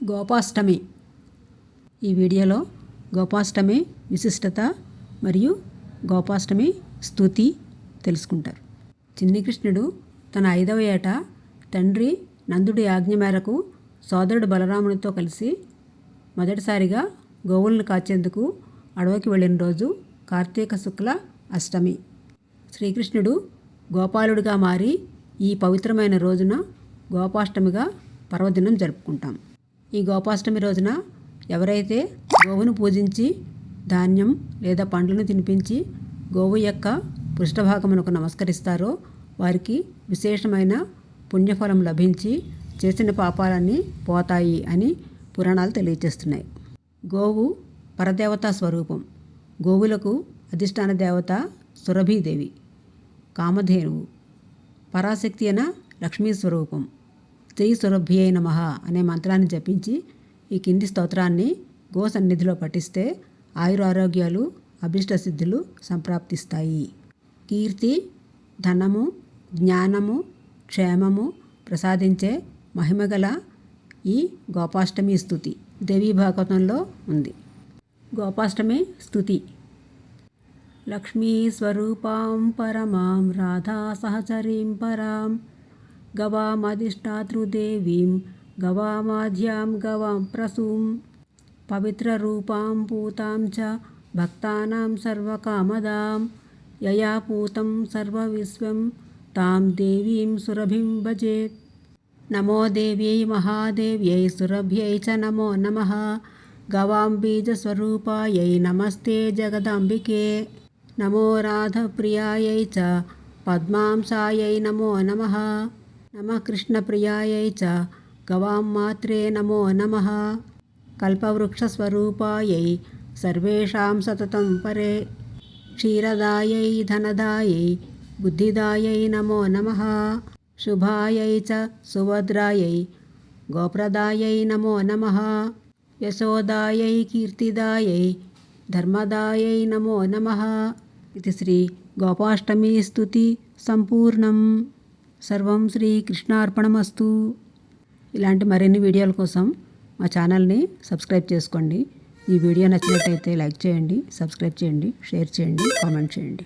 గోపాష్టమి. ఈ వీడియోలో గోపాష్టమి విశిష్టత మరియు గోపాష్టమి స్తుతి తెలుసుకుంటారు. చిన్ని కృష్ణుడు తన ఐదవ ఏట తండ్రి నందుడి ఆజ్ఞ మేరకు సోదరుడు బలరామునితో కలిసి మొదటిసారిగా గోవులను కాచేందుకు అడవికి వెళ్ళిన రోజు కార్తీక శుక్ల అష్టమి. శ్రీకృష్ణుడు గోపాలుడిగా మారి ఈ పవిత్రమైన రోజున గోపాష్టమిగా పర్వదినం జరుపుకుంటాం. ఈ గోపాష్టమి రోజున ఎవరైతే గోవును పూజించి ధాన్యం లేదా పండ్లను తినిపించి గోవు యొక్క పృష్ఠభాగమునకు నమస్కరిస్తారో వారికి విశేషమైన పుణ్యఫలం లభించి చేసిన పాపాలన్నీ పోతాయి అని పురాణాలు తెలియజేస్తున్నాయి గోవు పరదేవతా స్వరూపం. గోవులకు అధిష్టాన దేవత సురభీదేవి. కామధేనువు. పరాశక్తి అయిన లక్ష్మీ స్వరూపం. జై సురభ్యై నమ అనే మంత్రాన్ని జపించి ఈ కింది స్తోత్రాన్ని గో సన్నిధిలో పఠిస్తే ఆయురారోగ్యాలు అభిష్ట సిద్ధులు సంప్రాప్తిస్తాయి. కీర్తి ధనము జ్ఞానము క్షేమము ప్రసాదించే మహిమగల ఈ గోపాష్టమి స్థుతి దేవీ భాగవతంలో ఉంది. గోపాష్టమి స్థుతి. లక్ష్మీస్వరూపాం పరమాం రాధా సహచరీం పరాం గవామధిష్టాతృదేవీం గవామాధ్యాం గవాం ప్రసూం పవిత్రరూపాం పూతాం చ భక్తానాం సర్వకామదాం యయా పూతం సర్వవిశ్వం తాం దేవీం సురభిం భజేత్ నమో దేవ్యై మహాదేవ్యై సురభ్యై చ నమో నమ గవాం బీజస్వరూపాయై నమస్తే జగదాంబికే నమో రాధప్రియాయై చ పద్మాంసాయై నమో నమః నమ కృష్ణప్రియాయై చ గవాం మాత్రే నమో నమ. కల్పవృక్షస్వరూపాయై సర్వేషాం సతతం పరే. క్షీరదాయై ధనదాయై బుద్ధిదాయై నమో నమ. శుభాయై చ సుభద్రాయై గోప్రదాయై నమో నమ. యశోదాయై కీర్తిదాయై ధర్మదాయై నమో నమ. ఇది శ్రీ గోపాష్టమీ స్థుతి సంపూర్ణం. సర్వం శ్రీ కృష్ణార్పణమస్తు. ఇలాంటి మరిన్ని వీడియోల కోసం మా ఛానల్ని సబ్స్క్రైబ్ చేసుకోండి. ఈ వీడియో నచ్చినట్టయితే లైక్ చేయండి సబ్స్క్రైబ్ చేయండి షేర్ చేయండి కామెంట్ చేయండి.